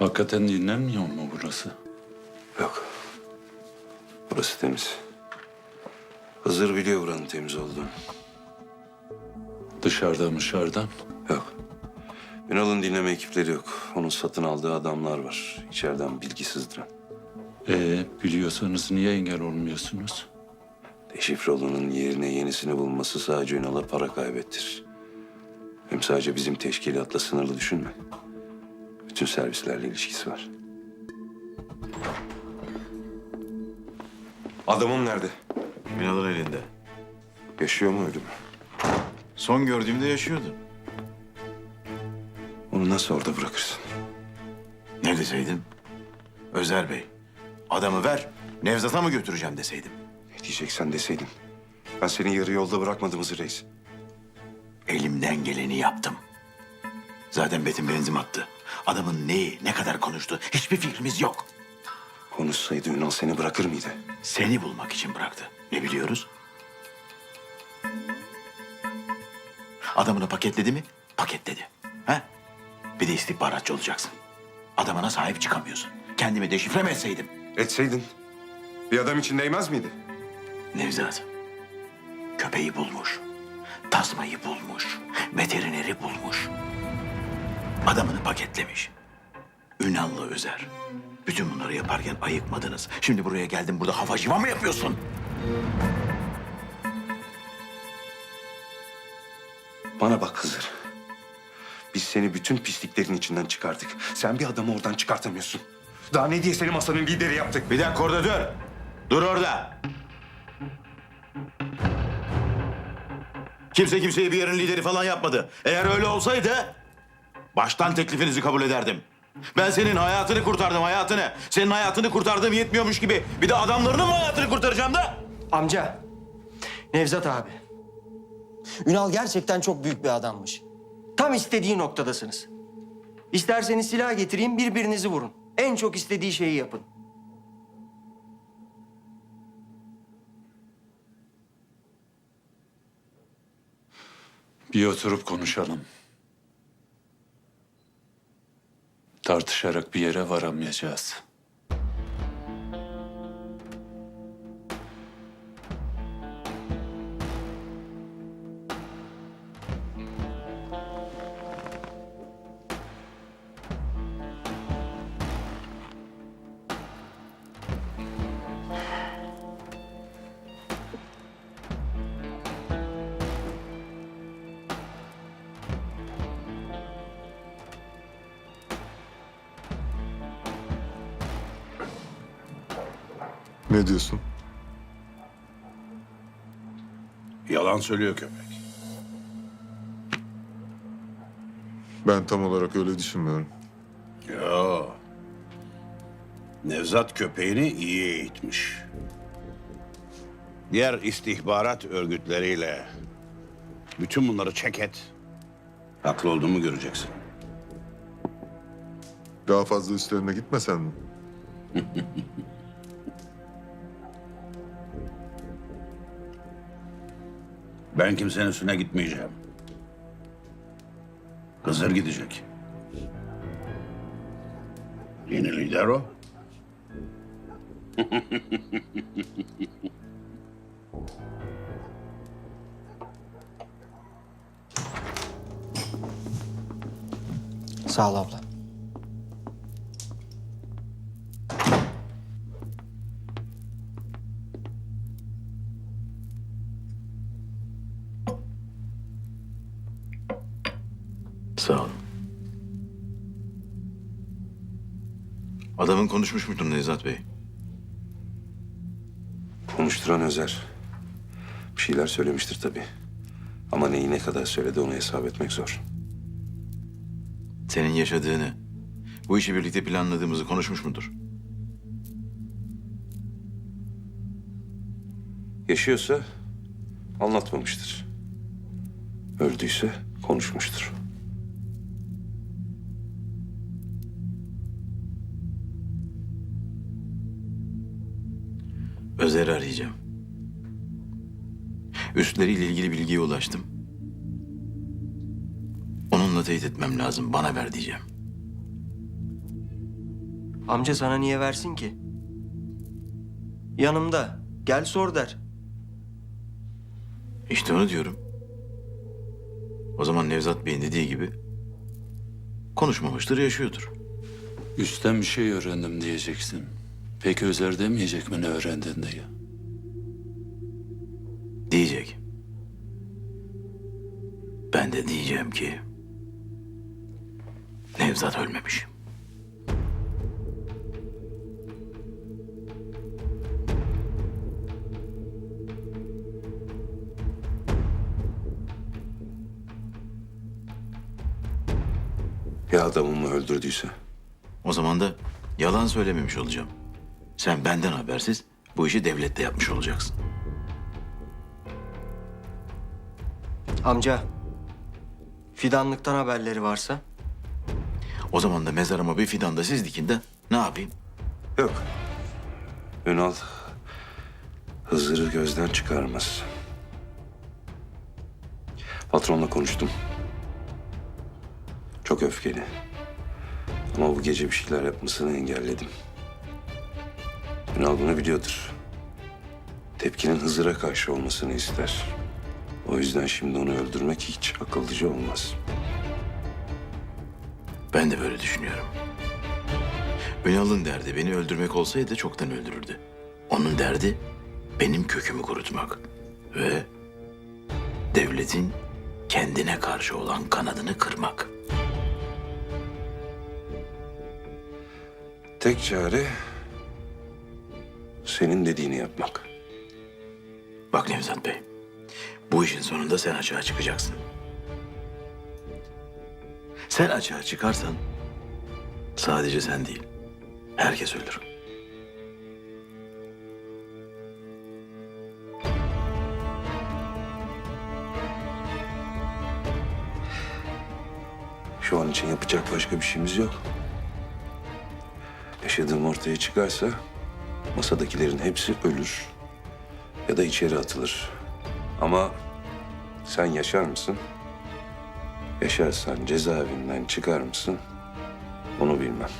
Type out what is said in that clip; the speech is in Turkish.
Hakikaten dinlenmiyor mu burası? Yok. Burası temiz. Hızır biliyor buranın temiz olduğunu. Dışarıda dışarıdan. Yok. Ünal'ın dinleme ekipleri yok. Onun satın aldığı adamlar var. İçeriden bilgi sızdıran. Ee, biliyorsanız niye engel olmuyorsunuz? Deşifrolu'nun yerine yenisini bulması sadece Ünal'a para kaybettir. Hem sadece bizim teşkilatla sınırlı düşünme. Bütün servislerle ilişkisi var. Adamım nerede? Ünal'ın elinde. Yaşıyor mu öldü mü? Son gördüğümde yaşıyordu. Onu nasıl orada bırakırsın? Ne deseydim? Özer Bey, adamı ver, Nevzat'a mı götüreceğim deseydim. Ne diyeceksen deseydin. Ben seni yarı yolda bırakmadım Hızır Reis. Elimden geleni yaptım. Zaten Betim benzin attı. Adamın neyi, ne kadar konuştu hiçbir fikrimiz yok. Konuşsaydı Ünal seni bırakır mıydı? Seni bulmak için bıraktı. Ne biliyoruz? Adamını paketledi mi? Paketledi. Ha? Bir de istihbaratçı olacaksın. Adamına sahip çıkamıyorsun. Kendimi deşifre mi etseydim? Etseydin. Bir adam için değmez miydi? Nevzat, köpeği bulmuş, tasmayı bulmuş, veterineri bulmuş. Adamını paketlemiş. Ünallı Özer. Bütün bunları yaparken ayıkmadınız. Şimdi buraya geldin burada havacıva mı yapıyorsun? Bana bak Hızır. Biz seni bütün pisliklerin içinden çıkardık. Sen bir adamı oradan çıkartamıyorsun. Daha ne diye seni masanın lideri yaptık? Bir dakika orada dur. Dur orada. Kimse kimseyi bir yerin lideri falan yapmadı. Eğer öyle olsaydı baştan teklifinizi kabul ederdim. Ben senin hayatını kurtardım hayatını. Senin hayatını kurtardığım yetmiyormuş gibi bir de adamlarının mı hayatını kurtaracağım da? Amca, Nevzat abi. Ünal gerçekten çok büyük bir adammış. Tam istediği noktadasınız. İsterseniz silah getireyim, birbirinizi vurun. En çok istediği şeyi yapın. Bir oturup konuşalım. Tartışarak bir yere varamayacağız. Ne diyorsun? Yalan söylüyor köpek. Ben tam olarak öyle düşünmüyorum. Yo. Nevzat köpeğini iyi eğitmiş. Diğer istihbarat örgütleriyle bütün bunları çek et. Haklı olduğumu göreceksin. Daha fazla üstlerine gitmesen mi? Ben kimsenin üstüne gitmeyeceğim. Hızır gidecek. Yeni lider o. Sağ ol abla. Adamın konuşmuş muydun Nevzat Bey? Konuşturan Özer. Bir şeyler söylemiştir tabii. Ama neyi ne kadar söyledi onu hesap etmek zor. Senin yaşadığını, bu işi birlikte planladığımızı konuşmuş mudur? Yaşıyorsa anlatmamıştır. Öldüyse konuşmuştur. Özer'i arayacağım. Üstleriyle ilgili bilgiye ulaştım. Onunla teyit etmem lazım. Bana ver diyeceğim. Amca sana niye versin ki? Yanımda. Gel sor der. İşte onu diyorum. O zaman Nevzat Bey'in dediği gibi konuşmamıştır, yaşıyordur. Üstten bir şey öğrendim diyeceksin. Peki Özer demeyecek mi ne öğrendin diye? Diyecek. Ben de diyeceğim ki Nevzat ölmemiş. Ya adamımı öldürdüyse? O zaman da yalan söylememiş olacağım. Sen benden habersiz bu işi devlette yapmış olacaksın. Amca. Fidanlıktan haberleri varsa? O zaman da mezarıma bir fidan da siz dikin de ne yapayım? Yok. Ünal Hızır'ı gözden çıkarmaz. Patronla konuştum. Çok öfkeli. Ama bu gece bir şeyler yapmasını engelledim. Ünal bunu biliyordur. Tepkinin Hızır'a karşı olmasını ister. O yüzden şimdi onu öldürmek hiç akıllıca olmaz. Ben de böyle düşünüyorum. Ünal'ın derdi beni öldürmek olsaydı çoktan öldürürdü. Onun derdi benim kökümü kurutmak. Ve devletin kendine karşı olan kanadını kırmak. Tek çare senin dediğini yapmak. Bak Nevzat Bey, bu işin sonunda sen açığa çıkacaksın. Sen açığa çıkarsan sadece sen değil, herkes ölür. Şu an için yapacak başka bir şeyimiz yok. Yaşadığım ortaya çıkarsa masadakilerin hepsi ölür ya da içeri atılır. Ama sen yaşar mısın? Yaşarsan cezaevinden çıkar mısın? Onu bilmem.